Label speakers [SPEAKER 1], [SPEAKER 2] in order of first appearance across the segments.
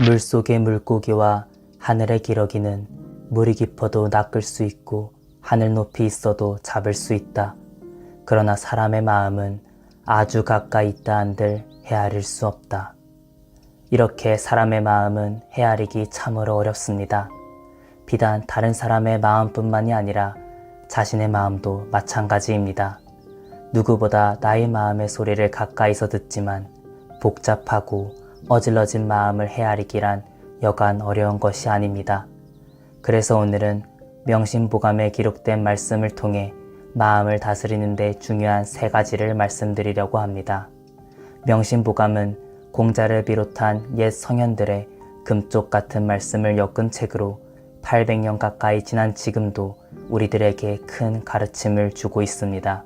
[SPEAKER 1] 물속의 물고기와 하늘의 기러기는 물이 깊어도 낚을 수 있고 하늘 높이 있어도 잡을 수 있다. 그러나 사람의 마음은 아주 가까이 있다 한들 헤아릴 수 없다. 이렇게 사람의 마음은 헤아리기 참으로 어렵습니다. 비단 다른 사람의 마음뿐만이 아니라 자신의 마음도 마찬가지입니다. 누구보다 나의 마음의 소리를 가까이서 듣지만 복잡하고 어질러진 마음을 헤아리기란 여간 어려운 것이 아닙니다. 그래서 오늘은 명심보감에 기록된 말씀을 통해 마음을 다스리는데 중요한 세 가지를 말씀드리려고 합니다. 명심보감은 공자를 비롯한 옛 성현들의 금쪽 같은 말씀을 엮은 책으로 800년 가까이 지난 지금도 우리들에게 큰 가르침을 주고 있습니다.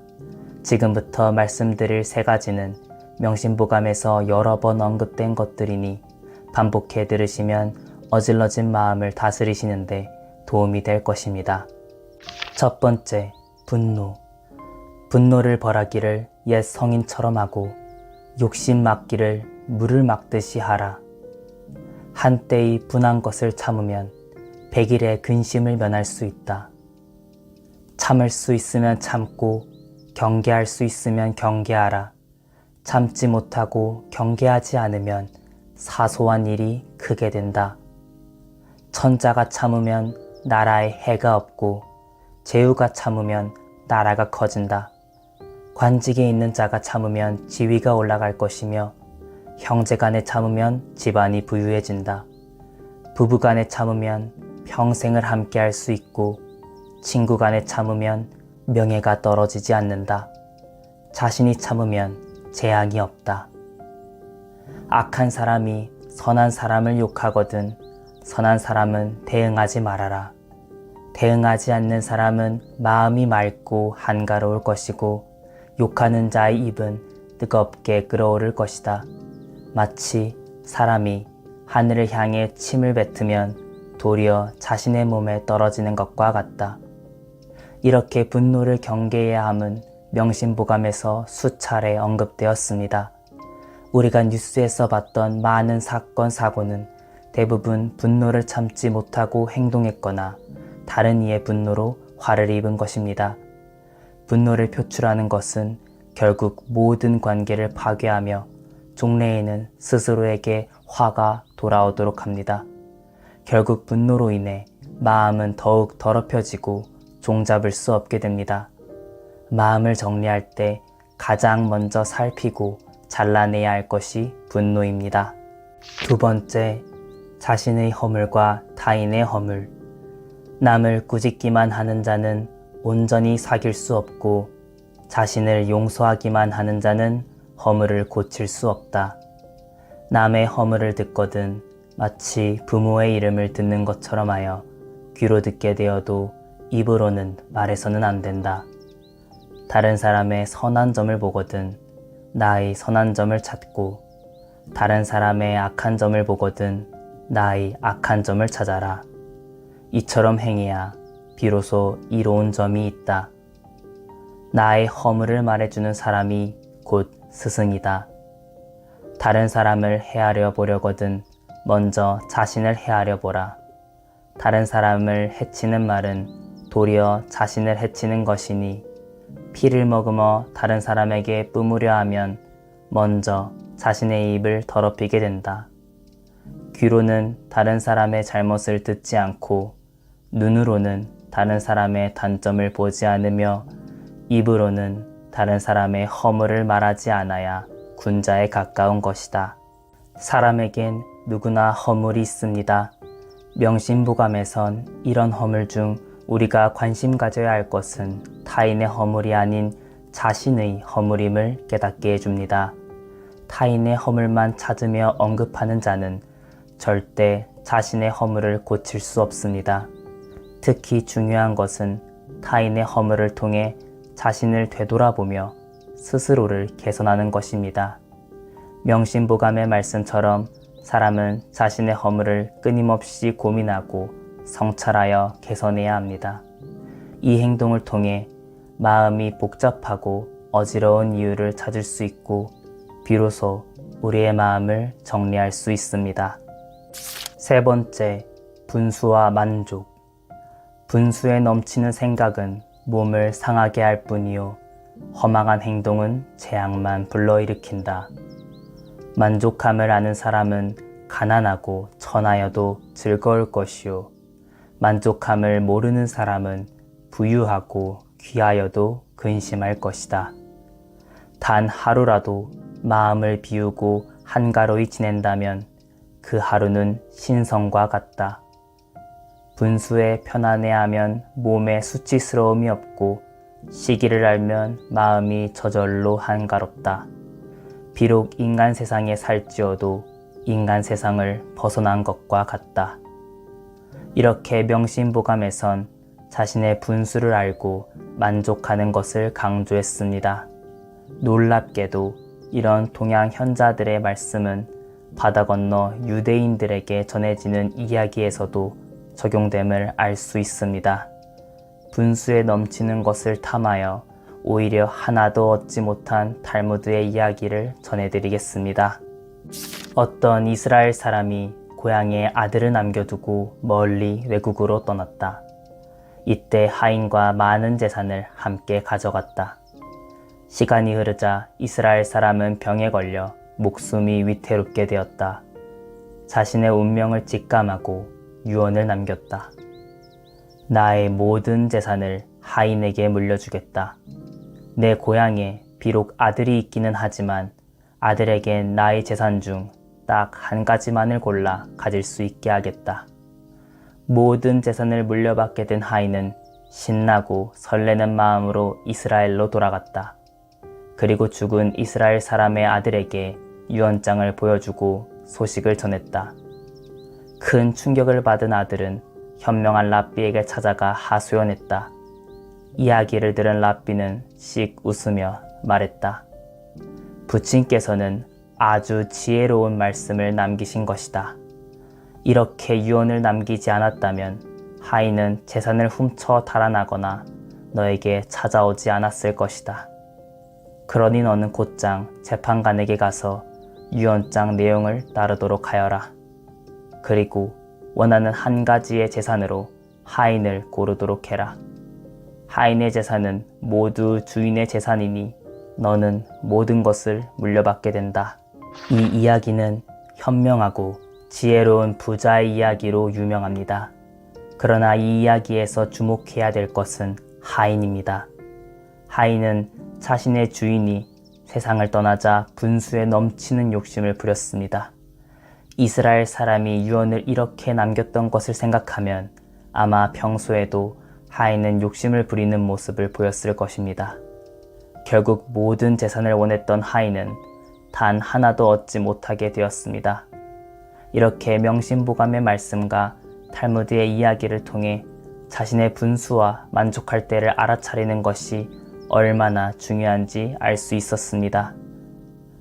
[SPEAKER 1] 지금부터 말씀드릴 세 가지는 명심보감에서 여러 번 언급된 것들이니 반복해 들으시면 어질러진 마음을 다스리시는데 도움이 될 것입니다. 첫 번째, 분노. 분노를 벌하기를 옛 성인처럼 하고 욕심 막기를 물을 막듯이 하라. 한때의 분한 것을 참으면 백일의 근심을 면할 수 있다. 참을 수 있으면 참고 경계할 수 있으면 경계하라. 참지 못하고 경계하지 않으면 사소한 일이 크게 된다. 천자가 참으면 나라에 해가 없고 제후가 참으면 나라가 커진다. 관직에 있는 자가 참으면 지위가 올라갈 것이며 형제간에 참으면 집안이 부유해진다. 부부간에 참으면 평생을 함께 할 수 있고 친구간에 참으면 명예가 떨어지지 않는다. 자신이 참으면 재앙이 없다. 악한 사람이 선한 사람을 욕하거든 선한 사람은 대응하지 말아라. 대응하지 않는 사람은 마음이 맑고 한가로울 것이고 욕하는 자의 입은 뜨겁게 끓어오를 것이다. 마치 사람이 하늘을 향해 침을 뱉으면 도리어 자신의 몸에 떨어지는 것과 같다. 이렇게 분노를 경계해야 함은 명심보감에서 수차례 언급되었습니다. 우리가 뉴스에서 봤던 많은 사건, 사고는 대부분 분노를 참지 못하고 행동했거나 다른 이의 분노로 화를 입은 것입니다. 분노를 표출하는 것은 결국 모든 관계를 파괴하며 종래에는 스스로에게 화가 돌아오도록 합니다. 결국 분노로 인해 마음은 더욱 더럽혀지고 종잡을 수 없게 됩니다. 마음을 정리할 때 가장 먼저 살피고 잘라내야 할 것이 분노입니다. 두 번째, 자신의 허물과 타인의 허물. 남을 꾸짖기만 하는 자는 온전히 사귈 수 없고 자신을 용서하기만 하는 자는 허물을 고칠 수 없다. 남의 허물을 듣거든 마치 부모의 이름을 듣는 것처럼 하여 귀로 듣게 되어도 입으로는 말해서는 안 된다. 다른 사람의 선한 점을 보거든 나의 선한 점을 찾고 다른 사람의 악한 점을 보거든 나의 악한 점을 찾아라. 이처럼 행해야 비로소 이로운 점이 있다. 나의 허물을 말해주는 사람이 곧 스승이다. 다른 사람을 헤아려 보려거든 먼저 자신을 헤아려 보라. 다른 사람을 해치는 말은 도리어 자신을 해치는 것이니 피를 머금어 다른 사람에게 뿜으려 하면 먼저 자신의 입을 더럽히게 된다. 귀로는 다른 사람의 잘못을 듣지 않고 눈으로는 다른 사람의 단점을 보지 않으며 입으로는 다른 사람의 허물을 말하지 않아야 군자에 가까운 것이다. 사람에겐 누구나 허물이 있습니다. 명심보감에선 이런 허물 중 우리가 관심 가져야 할 것은 타인의 허물이 아닌 자신의 허물임을 깨닫게 해줍니다. 타인의 허물만 찾으며 언급하는 자는 절대 자신의 허물을 고칠 수 없습니다. 특히 중요한 것은 타인의 허물을 통해 자신을 되돌아보며 스스로를 개선하는 것입니다. 명심보감의 말씀처럼 사람은 자신의 허물을 끊임없이 고민하고 성찰하여 개선해야 합니다. 이 행동을 통해 마음이 복잡하고 어지러운 이유를 찾을 수 있고 비로소 우리의 마음을 정리할 수 있습니다. 세 번째, 분수와 만족. 분수에 넘치는 생각은 몸을 상하게 할 뿐이요. 허망한 행동은 재앙만 불러일으킨다. 만족함을 아는 사람은 가난하고 천하여도 즐거울 것이요. 만족함을 모르는 사람은 부유하고 귀하여도 근심할 것이다. 단 하루라도 마음을 비우고 한가로이 지낸다면 그 하루는 신성과 같다. 분수에 편안해하면 몸에 수치스러움이 없고 시기를 알면 마음이 저절로 한가롭다. 비록 인간 세상에 살지어도 인간 세상을 벗어난 것과 같다. 이렇게 명심보감에선 자신의 분수를 알고 만족하는 것을 강조했습니다. 놀랍게도 이런 동양 현자들의 말씀은 바다 건너 유대인들에게 전해지는 이야기에서도 적용됨을 알 수 있습니다. 분수에 넘치는 것을 탐하여 오히려 하나도 얻지 못한 탈무드의 이야기를 전해드리겠습니다. 어떤 이스라엘 사람이 고향에 아들을 남겨두고 멀리 외국으로 떠났다. 이때 하인과 많은 재산을 함께 가져갔다. 시간이 흐르자 이스라엘 사람은 병에 걸려 목숨이 위태롭게 되었다. 자신의 운명을 직감하고 유언을 남겼다. 나의 모든 재산을 하인에게 물려주겠다. 내 고향에 비록 아들이 있기는 하지만 아들에겐 나의 재산 중 딱 한 가지만을 골라 가질 수 있게 하겠다. 모든 재산을 물려받게 된 하인은 신나고 설레는 마음으로 이스라엘로 돌아갔다. 그리고 죽은 이스라엘 사람의 아들에게 유언장을 보여주고 소식을 전했다. 큰 충격을 받은 아들은 현명한 랍비에게 찾아가 하소연했다. 이야기를 들은 랍비는 씩 웃으며 말했다. 부친께서는 아주 지혜로운 말씀을 남기신 것이다. 이렇게 유언을 남기지 않았다면 하인은 재산을 훔쳐 달아나거나 너에게 찾아오지 않았을 것이다. 그러니 너는 곧장 재판관에게 가서 유언장 내용을 따르도록 하여라. 그리고 원하는 한 가지의 재산으로 하인을 고르도록 해라. 하인의 재산은 모두 주인의 재산이니 너는 모든 것을 물려받게 된다. 이 이야기는 현명하고 지혜로운 부자의 이야기로 유명합니다. 그러나 이 이야기에서 주목해야 될 것은 하인입니다. 하인은 자신의 주인이 세상을 떠나자 분수에 넘치는 욕심을 부렸습니다. 이스라엘 사람이 유언을 이렇게 남겼던 것을 생각하면 아마 평소에도 하인은 욕심을 부리는 모습을 보였을 것입니다. 결국 모든 재산을 원했던 하인은 단 하나도 얻지 못하게 되었습니다. 이렇게 명심보감의 말씀과 탈무드의 이야기를 통해 자신의 분수와 만족할 때를 알아차리는 것이 얼마나 중요한지 알 수 있었습니다.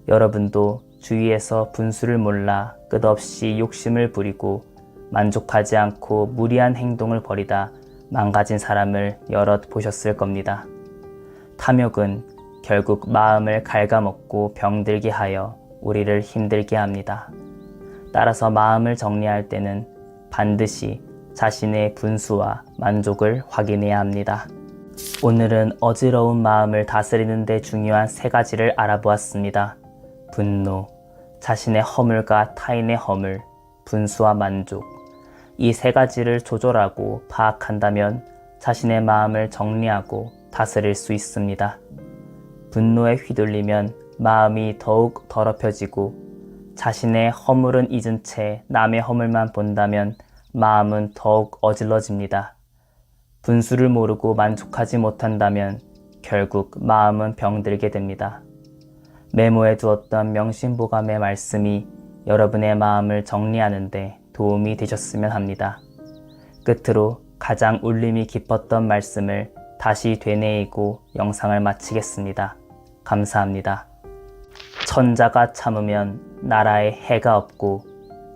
[SPEAKER 1] 여러분도 주위에서 분수를 몰라 끝없이 욕심을 부리고 만족하지 않고 무리한 행동을 벌이다 망가진 사람을 여럿 보셨을 겁니다. 탐욕은 결국 마음을 갉아먹고 병들게 하여 우리를 힘들게 합니다. 따라서 마음을 정리할 때는 반드시 자신의 분수와 만족을 확인해야 합니다. 오늘은 어지러운 마음을 다스리는 데 중요한 세 가지를 알아보았습니다. 분노, 자신의 허물과 타인의 허물, 분수와 만족. 이 세 가지를 조절하고 파악한다면 자신의 마음을 정리하고 다스릴 수 있습니다. 분노에 휘둘리면 마음이 더욱 더럽혀지고 자신의 허물은 잊은 채 남의 허물만 본다면 마음은 더욱 어질러집니다. 분수를 모르고 만족하지 못한다면 결국 마음은 병들게 됩니다. 메모해 두었던 명심보감의 말씀이 여러분의 마음을 정리하는데 도움이 되셨으면 합니다. 끝으로 가장 울림이 깊었던 말씀을 다시 되뇌이고 영상을 마치겠습니다. 감사합니다. 천자가 참으면 나라에 해가 없고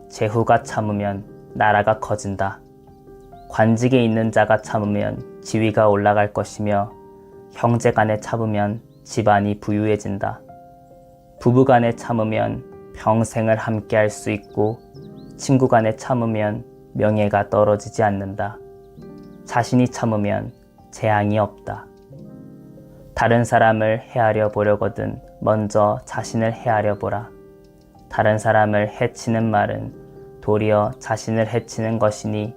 [SPEAKER 1] 제후가 참으면 나라가 커진다. 관직에 있는 자가 참으면 지위가 올라갈 것이며 형제 간에 참으면 집안이 부유해진다. 부부 간에 참으면 평생을 함께 할 수 있고 친구 간에 참으면 명예가 떨어지지 않는다. 자신이 참으면 재앙이 없다. 다른 사람을 헤아려 보려거든 먼저 자신을 헤아려 보라. 다른 사람을 해치는 말은 도리어 자신을 해치는 것이니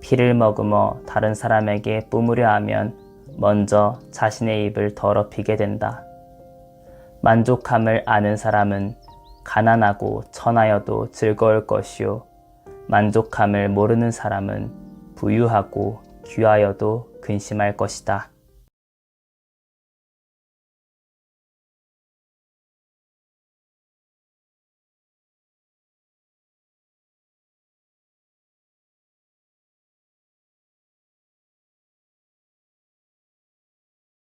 [SPEAKER 1] 피를 머금어 다른 사람에게 뿜으려 하면 먼저 자신의 입을 더럽히게 된다. 만족함을 아는 사람은 가난하고 천하여도 즐거울 것이요. 만족함을 모르는 사람은 부유하고 귀하여도 근심할 것이다.